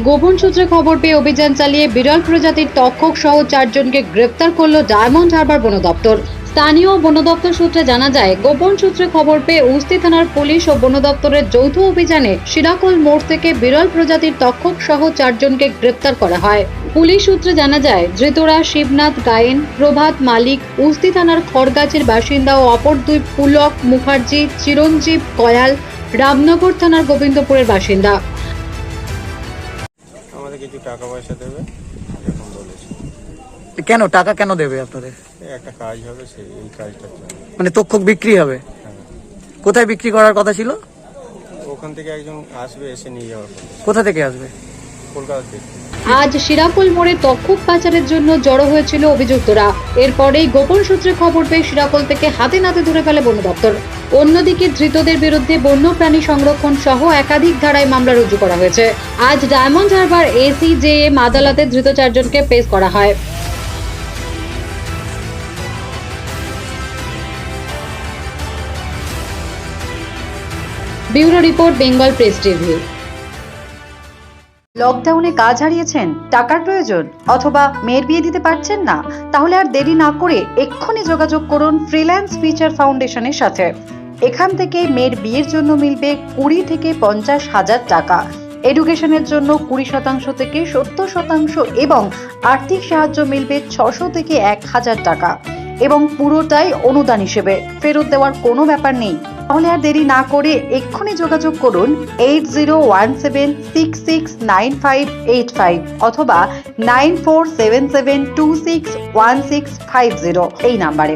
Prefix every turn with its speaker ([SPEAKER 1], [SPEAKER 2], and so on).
[SPEAKER 1] গোপন সূত্রে খবর পেয়ে অভিযান চালিয়ে বিরল প্রজাতির তক্ষক সহ চারজনকে গ্রেপ্তার করল ডায়মন্ড হারবার বন দপ্তর। স্থানীয় বন দপ্তর সূত্রে জানা যায়, গোপন সূত্রে খবর পেয়ে উস্তি থানার পুলিশ ও বন দপ্তরের যৌথ অভিযানে শিরাকোল মোড় থেকে বিরল প্রজাতির তক্ষক সহ চারজনকে গ্রেপ্তার করা হয়। পুলিশ সূত্রে জানা যায়, ধৃতরা শিবনাথ গায়েন, প্রভাত মালিক, উস্তি থানার খড়গাছির বাসিন্দা ও অপর দুই পুলক মুখার্জি, চিরঞ্জীব কয়াল, রামনগর থানার গোবিন্দপুরের বাসিন্দা।
[SPEAKER 2] কিছু টাকা পয়সা দেবে এরকম বলেছে।
[SPEAKER 3] কেন টাকা কেন দেবে আপনাদের?
[SPEAKER 2] একটা কাজ হবে সেই এই কাজটার জন্য
[SPEAKER 3] মানে তক্ষক বিক্রি হবে?
[SPEAKER 2] হ্যাঁ।
[SPEAKER 3] কোথায় বিক্রি করার কথা ছিল?
[SPEAKER 2] ওখান থেকে একজন আসবে এসে নিয়ে যাওয়ার কথা।
[SPEAKER 3] কোথা থেকে আসবে?
[SPEAKER 1] আজ শিরাকুল মোড়ে তক্ষক পাচারের জন্য জড়ো হয়েছিল অভিযুক্তরা। এরপরেই গোপন সূত্রে খবর পেয়ে শিরাকল থেকে হাতে নাতে ধরে ফেলে বন দপ্তর। অন্যদিকে ধৃতদের বিরুদ্ধে বন্যপ্রাণী সংরক্ষণ সহ একাধিক ধারায় মামলা রুজু করা হয়েছে। আজ ডায়মন্ড হারবার এসিজেএম আদালতে ধৃত চারজনকে পেশ করা হয়। Bureau report, Bengal Press TV.
[SPEAKER 4] লকডাউনে কাজ হারিয়েছেন, টাকার প্রয়োজন অথবা মেয়ের বিয়ে দিতে পারছেন না, তাহলে আর দেরি না করে এক্ষুনি যোগাযোগ করুন ফ্রিল্যান্স ফিচার ফাউন্ডেশনের সাথে। এখান থেকে মেয়ের বিয়ের জন্য মিলবে কুড়ি থেকে পঞ্চাশ হাজার টাকা। এডুকেশনের জন্য কুড়ি শতাংশ থেকে সত্তর শতাংশ এবং আর্থিক সাহায্য মিলবে ছশো থেকে এক হাজার টাকা। এবং পুরোটাই অনুদান হিসেবে। ফেরত দেওয়ার কোনো ব্যাপার নেই। তাহলে আর দেরি না করে এক্ষুনি যোগাযোগ করুন eight zero one seven six six nine five eight five অথবা nine four seven seven two six one six five zero এই নাম্বারে।